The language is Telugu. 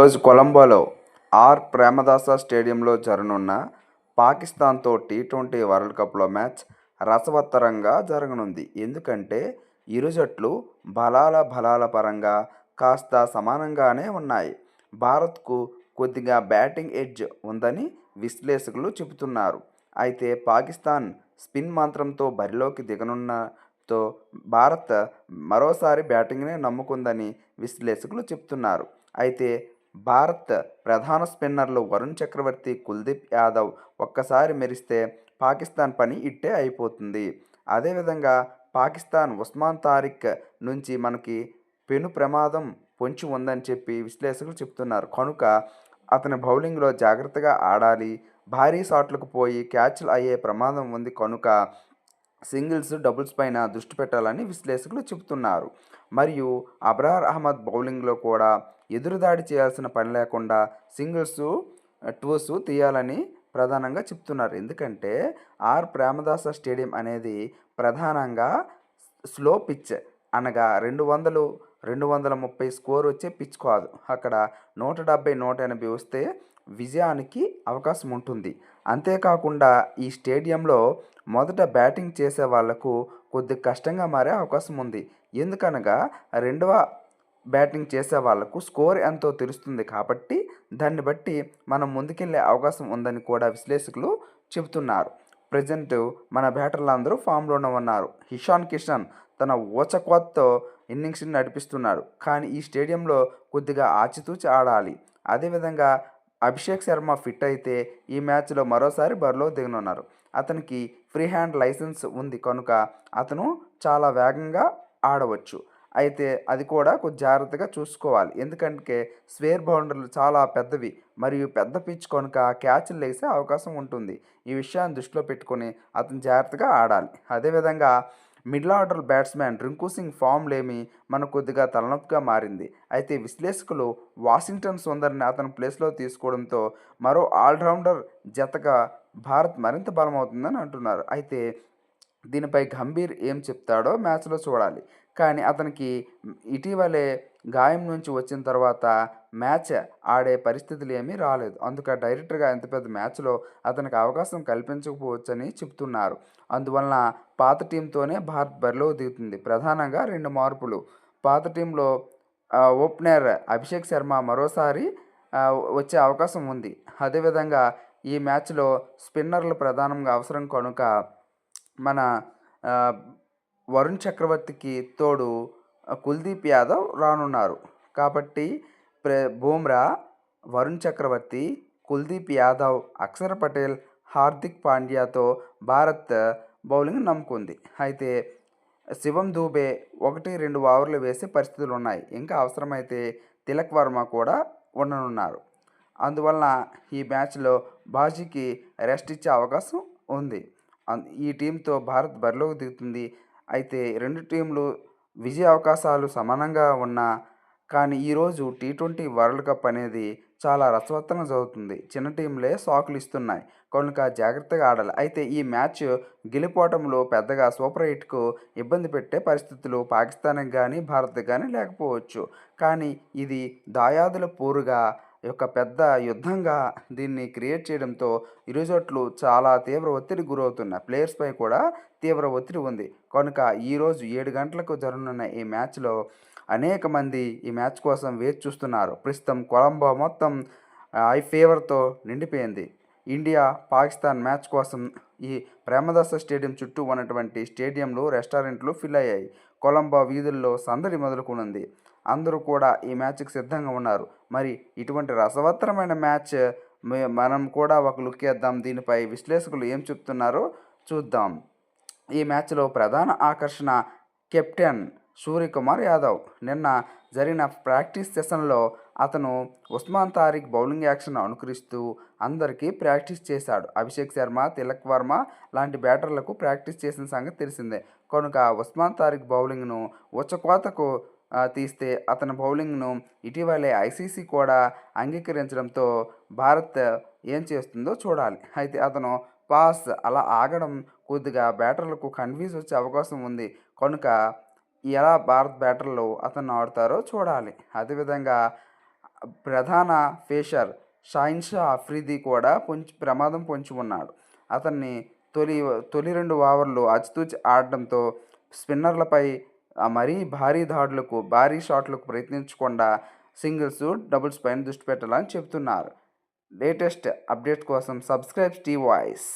ఈరోజు కొలంబోలో ఆర్ ప్రేమదాస స్టేడియంలో జరగనున్న పాకిస్తాన్తో టీ ట్వంటీ వరల్డ్ కప్లో మ్యాచ్ రసవత్తరంగా జరగనుంది. ఎందుకంటే ఇరు జట్లు బలాల బలాల పరంగా కాస్త సమానంగానే ఉన్నాయి. భారత్కు కొద్దిగా బ్యాటింగ్ ఎడ్జ్ ఉందని విశ్లేషకులు చెబుతున్నారు. అయితే పాకిస్తాన్ స్పిన్ మంత్రంతో బరిలోకి దిగనున్నతో భారత్ మరోసారి బ్యాటింగ్నే నమ్ముకుందని విశ్లేషకులు చెబుతున్నారు. అయితే భారత్ ప్రధాన స్పిన్నర్లు వరుణ్ చక్రవర్తి కుల్దీప్ యాదవ్ ఒక్కసారి మెరిస్తే పాకిస్తాన్ పని ఇట్టే అయిపోతుంది. అదేవిధంగా పాకిస్తాన్ ఉస్మాన్ తారిక్ నుంచి మనకి పెను ప్రమాదం పొంచి ఉందని చెప్పి విశ్లేషకులు చెప్తున్నారు. కనుక అతని బౌలింగ్లో జాగ్రత్తగా ఆడాలి. భారీ షాట్లకు పోయి క్యాచ్లు అయ్యే ప్రమాదం ఉంది. కనుక సింగిల్స్ డబుల్స్ పైన దృష్టి పెట్టాలని విశ్లేషకులు చెబుతున్నారు. మరియు అబ్రార్ అహ్మద్ బౌలింగ్లో కూడా ఎదురుదాడి చేయాల్సిన పని లేకుండా సింగిల్స్ టూస్ తీయాలని ప్రధానంగా చెప్తున్నారు ఎందుకంటే ఆర్. ప్రేమదాస స్టేడియం అనేది ప్రధానంగా స్లో పిచ్ అనగా రెండు వందలు రెండు వందల ముప్పై స్కోర్ వచ్చే పిచ్ కాదు. అక్కడ నూట డెబ్బై నూట ఎనభై వస్తే విజయానికి అవకాశం ఉంటుంది. అంతేకాకుండా ఈ స్టేడియంలో మొదట బ్యాటింగ్ చేసే వాళ్ళకు కొద్ది కష్టంగా మారే అవకాశం ఉంది. ఎందుకనగా రెండవ బ్యాటింగ్ చేసే వాళ్ళకు స్కోర్ ఎంతో తెలుస్తుంది కాబట్టి దాన్ని బట్టి మనం ముందుకెళ్ళే అవకాశం ఉందని కూడా విశ్లేషకులు చెబుతున్నారు. ప్రజెంట్ మన బ్యాటర్లు అందరూ ఫామ్లోనే ఉన్నారు. హిషాన్ కిషన్ తన ఓచకోత్తో ఇన్నింగ్స్ని నడిపిస్తున్నాడు. కానీ ఈ స్టేడియంలో కొద్దిగా ఆచితూచి ఆడాలి. అదేవిధంగా అభిషేక్ శర్మ ఫిట్ అయితే ఈ మ్యాచ్లో మరోసారి బరిలో దిగనున్నారు. అతనికి ఫ్రీ హ్యాండ్ లైసెన్స్ ఉంది కనుక అతను చాలా వేగంగా ఆడవచ్చు. అయితే అది కూడా కొంచెం జాగ్రత్తగా చూసుకోవాలి. ఎందుకంటే స్వేర్ బౌండర్లు చాలా పెద్దవి మరియు పెద్ద పిచ్ కనుక క్యాచ్లు లేసే అవకాశం ఉంటుంది. ఈ విషయాన్ని దృష్టిలో పెట్టుకొని అతను జాగ్రత్తగా ఆడాలి. అదేవిధంగా middle order batsmen Rinku Singh form లేమి మనకు కొద్దిగా తలనొప్పిగా మారింది. అయితే విశ్లేషకులు వాషింగ్టన్ సుందర్ని అతని ప్లేస్లో తీసుకోవడంతో మరో ఆల్రౌండర్ జతగా భారత్ మరింత బలమవుతుందని అంటున్నారు. అయితే దీనిపై గంభీర్ ఏం చెప్తాడో మ్యాచ్లో చూడాలి. కానీ అతనికి ఇటీవలే గాయం నుంచి వచ్చిన తర్వాత మ్యాచ్ ఆడే పరిస్థితులు ఏమీ రాలేదు. అందుక డైరెక్టర్గా ఎంత పెద్ద మ్యాచ్లో అతనికి అవకాశం కల్పించకపోవచ్చని చెప్తున్నారు అందువలన పాత టీంతోనే భారత్ బరిలో దిగుతుంది. ప్రధానంగా రెండు మార్పులు. పాత టీంలో ఓపెనర్ అభిషేక్ శర్మ మరోసారి వచ్చే అవకాశం ఉంది. అదేవిధంగా ఈ మ్యాచ్లో స్పిన్నర్లు ప్రధానంగా అవసరం కనుక మన వరుణ్ చక్రవర్తికి తోడు కుల్దీప్ యాదవ్ రానున్నారు. కాబట్టి ప్ర బూమ్రా వరుణ్ చక్రవర్తి కుల్దీప్ యాదవ్ అక్షర్ పటేల్ హార్దిక్ పాండ్యాతో భారత్ బౌలింగ్ నమ్ముకుంది. అయితే శివం దూబే ఒకటి రెండు ఓవర్లు వేసే పరిస్థితులు ఉన్నాయి. ఇంకా అవసరమైతే తిలక్ వర్మ కూడా ఉండనున్నారు. అందువలన ఈ మ్యాచ్లో బాజీకి రెస్ట్ ఇచ్చే అవకాశం ఉంది. ఈ టీంతో భారత్ బరిలోకి దిగుతుంది అయితే రెండు టీంలు విజయ అవకాశాలు సమానంగా ఉన్నా కానీ ఈరోజు టీ ట్వంటీ వరల్డ్ కప్ అనేది చాలా రసవత్తన జరుగుతుంది. చిన్న టీంలే సాకులు ఇస్తున్నాయి. కనుక జాగ్రత్తగా ఆడాలి. అయితే ఈ మ్యాచ్ గెలిపోవటంలో పెద్దగా సూపర్ ఎయిట్కు ఇబ్బంది పెట్టే పరిస్థితులు పాకిస్తాన్కి కానీ భారత్కి కానీ లేకపోవచ్చు. కానీ ఇది దాయాదుల పోరుగా యొక్క పెద్ద యుద్ధంగా దీన్ని క్రియేట్ చేయడంతో ఇరు జట్లు చాలా తీవ్ర ఒత్తిడి గురవుతున్నాయి. ప్లేయర్స్పై కూడా తీవ్ర ఒత్తిడి ఉంది. కనుక ఈరోజు ఏడు గంటలకు జరగనున్న ఈ మ్యాచ్లో అనేక మంది ఈ మ్యాచ్ కోసం వేచి చూస్తున్నారు. ప్రస్తుతం కొలంబో మొత్తం ఐ ఫేవర్తో నిండిపోయింది. ఇండియా పాకిస్తాన్ మ్యాచ్ కోసం ఈ ప్రేమదాస స్టేడియం చుట్టూ ఉన్నటువంటి స్టేడియంలు రెస్టారెంట్లు ఫిల్ అయ్యాయి. కొలంబో వీధుల్లో సందడి మొదలుకునుంది. అందరూ కూడా ఈ మ్యాచ్కి సిద్ధంగా ఉన్నారు. మరి ఇటువంటి రసవత్తరమైన మ్యాచ్ మనం కూడా ఒక లుక్ వేద్దాం. దీనిపై విశ్లేషకులు ఏం చెప్తున్నారో చూద్దాం. ఈ మ్యాచ్లో ప్రధాన ఆకర్షణ కెప్టెన్ సూర్యకుమార్ యాదవ్. నిన్న జరిగిన ప్రాక్టీస్ సెషన్లో అతను ఉస్మాన్ తారిక్ బౌలింగ్ యాక్షన్ అనుకరిస్తూ అందరికీ ప్రాక్టీస్ చేశాడు. అభిషేక్ శర్మ తిలక్ వర్మ లాంటి బ్యాటర్లకు ప్రాక్టీస్ చేసిన సంగతి తెలిసిందే. కనుక ఉస్మాన్ తారిక్ బౌలింగ్ను ఉచ్చకోతకు తీస్తే అతని బౌలింగ్ను ఇటీవలే ఐసీసీ కూడా అంగీకరించడంతో భారత్ ఏం చేస్తుందో చూడాలి. అయితే అతను పాస్ అలా ఆగడం కొద్దిగా బ్యాటర్లకు కన్ఫ్యూజ్ వచ్చే అవకాశం ఉంది. కనుక ఎలా భారత్ బ్యాటర్లు అతను ఆడతారో చూడాలి. అదేవిధంగా ప్రధాన ఫేషర్ షాహిన్ షా కూడా పొంచి ప్రమాదం పొంచి ఉన్నాడు. అతన్ని తొలి తొలి రెండు ఓవర్లు ఆచితూచి ఆడడంతో స్పిన్నర్లపై మరీ భారీ దాడులకు భారీ షాట్లకు ప్రయత్నించకుండా సింగిల్స్ డబుల్స్ పైన దృష్టి పెట్టాలని చెబుతున్నారు. లేటెస్ట్ అప్డేట్ కోసం సబ్స్క్రైబ్ టీ వాయిస్